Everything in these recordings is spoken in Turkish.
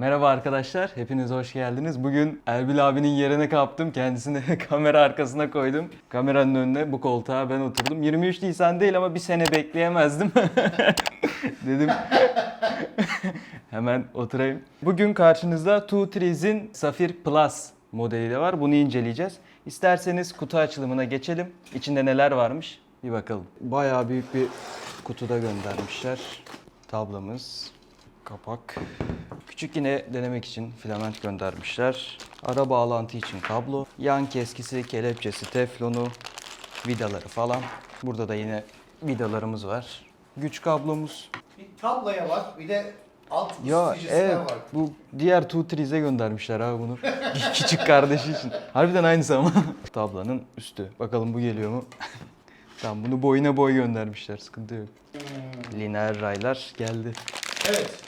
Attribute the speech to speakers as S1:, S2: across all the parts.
S1: Merhaba arkadaşlar, hepiniz hoş geldiniz. Bugün Erbil abinin yerine kaptım. Kendisini kamera arkasına koydum. Kameranın önüne bu koltuğa ben oturdum. 23 Nisan değil ama bir sene bekleyemezdim. Dedim hemen oturayım. Bugün karşınızda Two Trees'in Safir Plus modeli de var. Bunu inceleyeceğiz. İsterseniz kutu açılımına geçelim. İçinde neler varmış bir bakalım. Bayağı büyük bir kutuda göndermişler. Tablamız, kapak. Küçük yine denemek için filament göndermişler. Ara bağlantı için kablo, yan keskisi, kelepçesi, teflonu, vidaları falan. Burada da yine vidalarımız var. Güç kablomuz.
S2: Bir tabloya bak bir de alt
S1: Ya evet
S2: bak.
S1: bu diğer Two Trees'e göndermişler abi bunu. Küçük kardeşi için. Harbiden aynısı ama. Tablanın üstü. Bakalım bu geliyor mu? tamam bunu boyuna boy göndermişler. Sıkıntı yok. Lineer raylar geldi.
S2: Evet.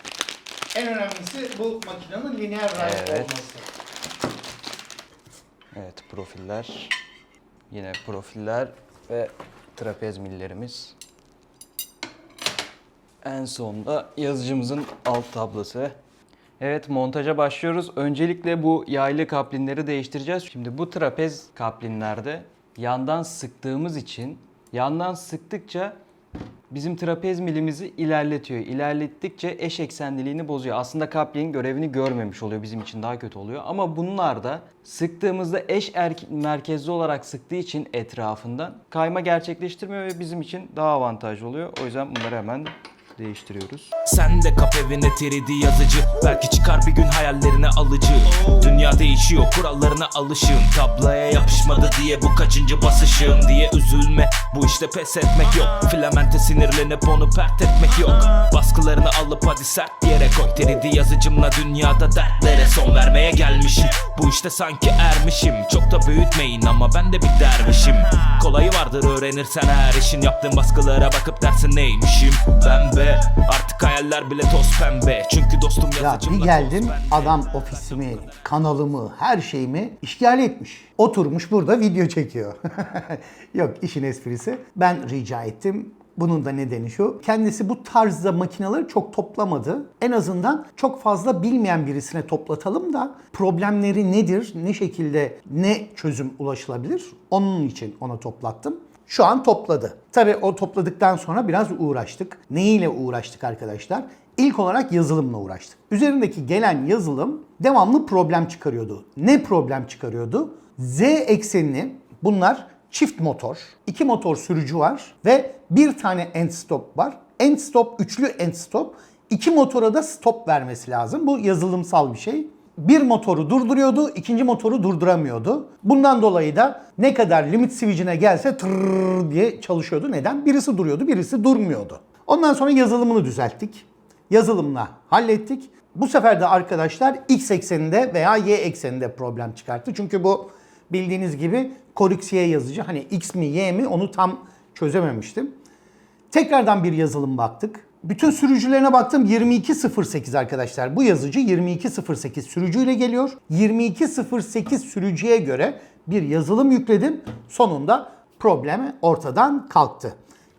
S2: En önemlisi bu makinenin lineer ray
S1: Evet.
S2: olması.
S1: Evet profiller. Yine profiller ve trapez millerimiz. En sonda yazıcımızın alt tablası. Evet montaja başlıyoruz. Öncelikle bu yaylı kaplinleri değiştireceğiz. Şimdi bu trapez kaplinlerde yandan sıktığımız için yandan sıktıkça bizim trapez milimizi ilerletiyor. İlerlettikçe eş eksenliliğini bozuyor. Aslında kaplin görevini görmemiş oluyor. Bizim için daha kötü oluyor. Ama bunlar da sıktığımızda eş erke- merkezli olarak sıktığı için etrafından kayma gerçekleştirmiyor ve bizim için daha avantajlı oluyor. O yüzden bunları hemen değiştiriyoruz.
S3: Sen de kap evine 3D yazıcı. Belki çıkar bir gün hayallerine alıcı. Dünya değişiyor kurallarına alışığım. Tabloya yapışmadı diye bu kaçıncı basışım diye üzülme. Bu işte pes etmek yok. Filamente sinirlenip onu pert etmek yok. Baskılarını alıp hadi sert yere koy. 3D yazıcımla dünyada dertlere son vermeye gelmişim. Bu işte sanki ermişim. Çok da büyütmeyin ama ben de bir dervişim. Kolayı vardır öğrenirsen her işin. Yaptığın baskılara bakıp dersin neymişim? Ben be artık hayaller bile toz pembe Çünkü dostum
S2: Ya bir geldim adam ofisimi, kanalımı, her şeyimi işgal etmiş. Oturmuş burada video çekiyor. Yok işin esprisi. Ben rica ettim. Bunun da nedeni şu. Kendisi bu tarzda makineleri çok toplamadı. En azından çok fazla bilmeyen birisine toplatalım da problemleri nedir, ne şekilde ne çözüm ulaşılabilir onun için ona toplattım. Şu an topladı. Tabii o topladıktan sonra biraz uğraştık. Neyiyle uğraştık arkadaşlar? İlk olarak yazılımla uğraştık. Üzerindeki gelen yazılım devamlı problem çıkarıyordu. Ne problem çıkarıyordu? Z eksenini bunlar çift motor, iki motor sürücü var ve bir tane end stop var. End stop, üçlü end stop. İki motora da stop vermesi lazım. Bu yazılımsal bir şey. Bir motoru durduruyordu, ikinci motoru durduramıyordu. Bundan dolayı da ne kadar limit switch'ine gelse tırrrr diye çalışıyordu. Neden? Birisi duruyordu, birisi durmuyordu. Ondan sonra yazılımını düzelttik. Yazılımla hallettik. Bu sefer de arkadaşlar x ekseninde veya y ekseninde problem çıkarttı. Çünkü bu bildiğiniz gibi Y yazıcı. Hani x mi y mi onu tam çözememiştim. Tekrardan bir yazılım baktık. Bütün sürücülerine baktım 2208 arkadaşlar. Bu yazıcı 2208 sürücüyle geliyor. 2208 sürücüye göre bir yazılım yükledim. Sonunda problem ortadan kalktı.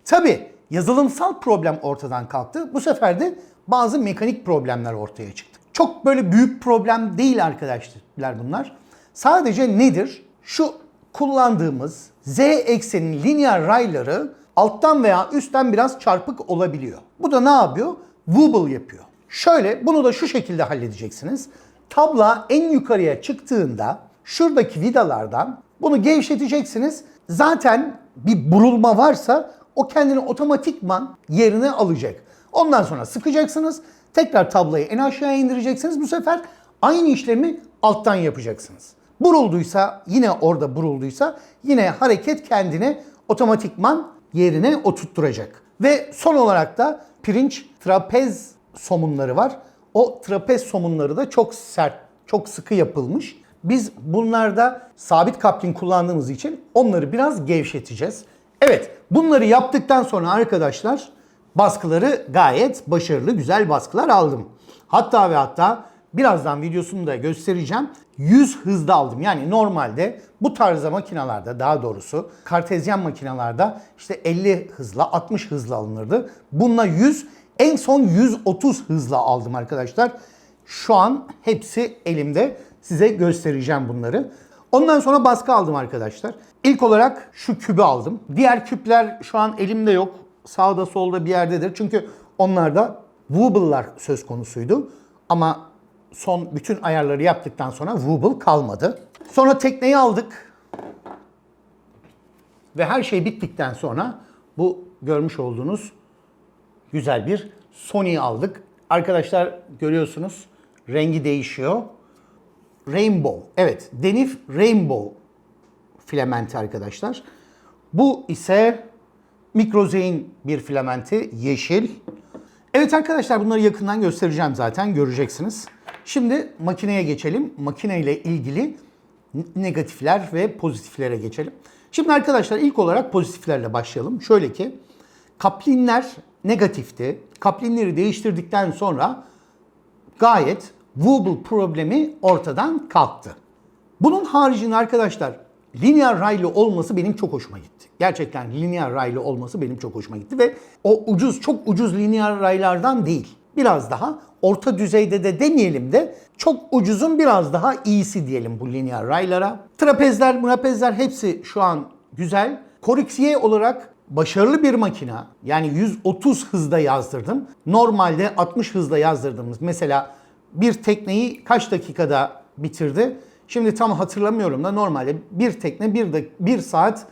S2: Tabi yazılımsal problem ortadan kalktı. Bu sefer de bazı mekanik problemler ortaya çıktı. Çok böyle büyük problem değil arkadaşlar bunlar. Sadece nedir? Şu kullandığımız z eksenin lineer rayları alttan veya üstten biraz çarpık olabiliyor. Bu da ne yapıyor? Wobble yapıyor. Şöyle bunu da şu şekilde halledeceksiniz. Tabla en yukarıya çıktığında şuradaki vidalardan bunu gevşeteceksiniz. Zaten bir burulma varsa o kendini otomatikman yerine alacak. Ondan sonra sıkacaksınız. Tekrar tablayı en aşağıya indireceksiniz. Bu sefer aynı işlemi alttan yapacaksınız. Burulduysa yine orada burulduysa yine hareket kendini otomatikman yerine oturtturacak. Ve son olarak da pirinç trapez somunları var. O trapez somunları da çok sert, çok sıkı yapılmış. Biz bunlarda sabit kaplin kullandığımız için onları biraz gevşeteceğiz. Evet, bunları yaptıktan sonra arkadaşlar baskıları gayet başarılı, güzel baskılar aldım. Hatta ve hatta birazdan videosunu da göstereceğim. 100 hızda aldım. Yani normalde bu tarzda makinalarda daha doğrusu kartezyen makinalarda işte 50 hızla 60 hızla alınırdı. Bununla 100 en son 130 hızla aldım arkadaşlar. Şu an hepsi elimde. Size göstereceğim bunları. Ondan sonra baskı aldım arkadaşlar. İlk olarak şu kübü aldım. Diğer küpler şu an elimde yok. Sağda solda bir yerdedir. Çünkü onlarda wobble'lar söz konusuydu. Ama son bütün ayarları yaptıktan sonra wobble kalmadı. Sonra tekneyi aldık. Ve her şey bittikten sonra bu görmüş olduğunuz güzel bir Sony aldık. Arkadaşlar görüyorsunuz rengi değişiyor. Rainbow. Evet, Denif Rainbow filamenti arkadaşlar. Bu ise Microzein bir filamenti yeşil. Evet arkadaşlar bunları yakından göstereceğim zaten göreceksiniz. Şimdi makineye geçelim. Makine ile ilgili negatifler ve pozitiflere geçelim. Şimdi arkadaşlar ilk olarak pozitiflerle başlayalım. Şöyle ki kaplinler negatifti. Kaplinleri değiştirdikten sonra gayet wobble problemi ortadan kalktı. Bunun haricinde arkadaşlar linear raylı olması benim çok hoşuma gitti. Gerçekten linear raylı olması benim çok hoşuma gitti ve o ucuz çok ucuz linear raylardan değil. Biraz daha orta düzeyde de demeyelim de çok ucuzun biraz daha iyisi diyelim bu linear raylara. Trapezler, trapezler hepsi şu an güzel. Corix-Y olarak başarılı bir makina. Yani 130 hızda yazdırdım. Normalde 60 hızda yazdırdığımız mesela bir tekneyi kaç dakikada bitirdi? Şimdi tam hatırlamıyorum da normalde bir tekne bir, dak- bir saat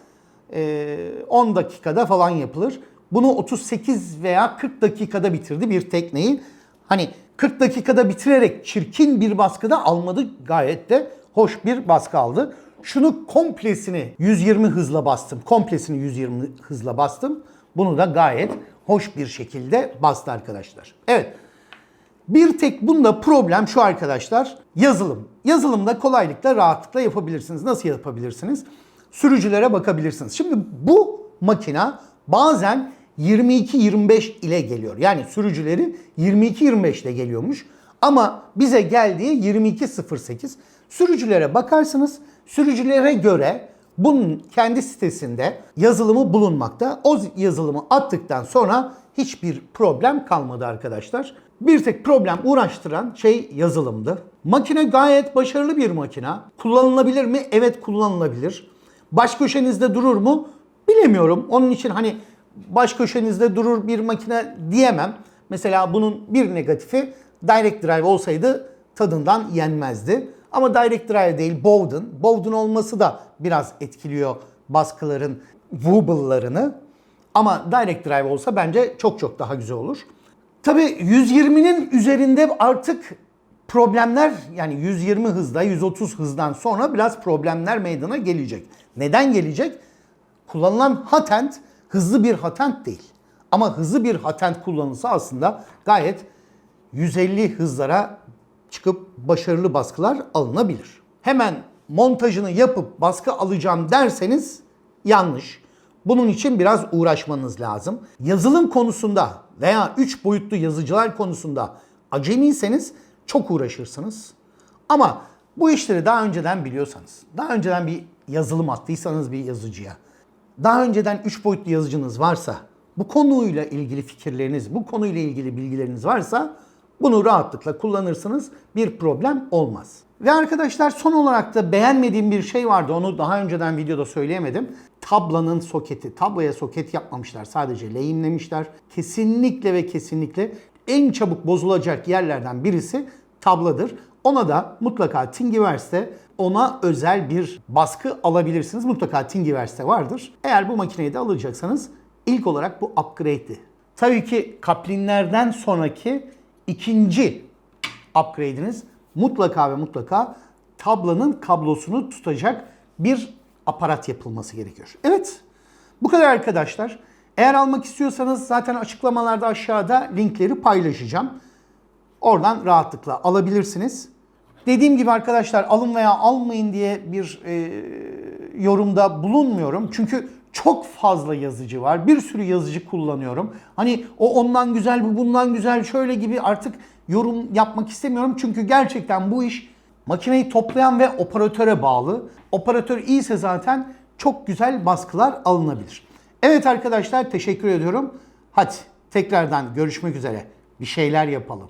S2: e, 10 dakikada falan yapılır. Bunu 38 veya 40 dakikada bitirdi bir tekneyi. Hani 40 dakikada bitirerek çirkin bir baskıda almadı. Gayet de hoş bir baskı aldı. Şunu komplesini 120 hızla bastım. Komplesini 120 hızla bastım. Bunu da gayet hoş bir şekilde bastı arkadaşlar. Evet. Bir tek bunda problem şu arkadaşlar. Yazılım. Yazılımda kolaylıkla, rahatlıkla yapabilirsiniz. Nasıl yapabilirsiniz? Sürücülere bakabilirsiniz. Şimdi bu makina bazen 22-25 ile geliyor. Yani sürücüleri 22-25 ile geliyormuş. Ama bize geldiği 22.08. Sürücülere bakarsınız. Sürücülere göre bunun kendi sitesinde yazılımı bulunmakta. O yazılımı attıktan sonra hiçbir problem kalmadı arkadaşlar. Bir tek problem uğraştıran şey yazılımdı. Makine gayet başarılı bir makina. Kullanılabilir mi? Evet kullanılabilir. Baş köşenizde durur mu? Bilemiyorum. Onun için hani baş köşenizde durur bir makine diyemem. Mesela bunun bir negatifi direct drive olsaydı tadından yenmezdi. Ama direct drive değil Bowden. Bowden olması da biraz etkiliyor baskıların wobble'larını. Ama direct drive olsa bence çok çok daha güzel olur. Tabii 120'nin üzerinde artık problemler yani 120 hızda 130 hızdan sonra biraz problemler meydana gelecek. Neden gelecek? Kullanılan hatent hızlı bir hatent değil. Ama hızlı bir hatent kullanılsa aslında gayet 150 hızlara çıkıp başarılı baskılar alınabilir. Hemen montajını yapıp baskı alacağım derseniz yanlış. Bunun için biraz uğraşmanız lazım. Yazılım konusunda veya 3 boyutlu yazıcılar konusunda acemiyseniz çok uğraşırsınız. Ama bu işleri daha önceden biliyorsanız, daha önceden bir yazılım attıysanız bir yazıcıya, daha önceden 3 boyutlu yazıcınız varsa, bu konuyla ilgili fikirleriniz, bu konuyla ilgili bilgileriniz varsa bunu rahatlıkla kullanırsınız. Bir problem olmaz. Ve arkadaşlar son olarak da beğenmediğim bir şey vardı. Onu daha önceden videoda söyleyemedim. Tablanın soketi. Tabloya soket yapmamışlar. Sadece lehimlemişler. Kesinlikle ve kesinlikle en çabuk bozulacak yerlerden birisi tabladır. Ona da mutlaka Thingiverse'de ona özel bir baskı alabilirsiniz. Mutlaka Thingiverse'de vardır. Eğer bu makineyi de alacaksanız ilk olarak bu upgrade'di. Tabii ki kaplinlerden sonraki ikinci upgrade'iniz mutlaka ve mutlaka tablanın kablosunu tutacak bir aparat yapılması gerekiyor. Evet. Bu kadar arkadaşlar. Eğer almak istiyorsanız zaten açıklamalarda aşağıda linkleri paylaşacağım. Oradan rahatlıkla alabilirsiniz. Dediğim gibi arkadaşlar alın veya almayın diye bir e, yorumda bulunmuyorum. Çünkü çok fazla yazıcı var. Bir sürü yazıcı kullanıyorum. Hani o ondan güzel, bu bundan güzel, şöyle gibi artık yorum yapmak istemiyorum. Çünkü gerçekten bu iş makineyi toplayan ve operatöre bağlı. Operatör iyiyse zaten çok güzel baskılar alınabilir. Evet arkadaşlar teşekkür ediyorum. Hadi tekrardan görüşmek üzere. Bir şeyler yapalım.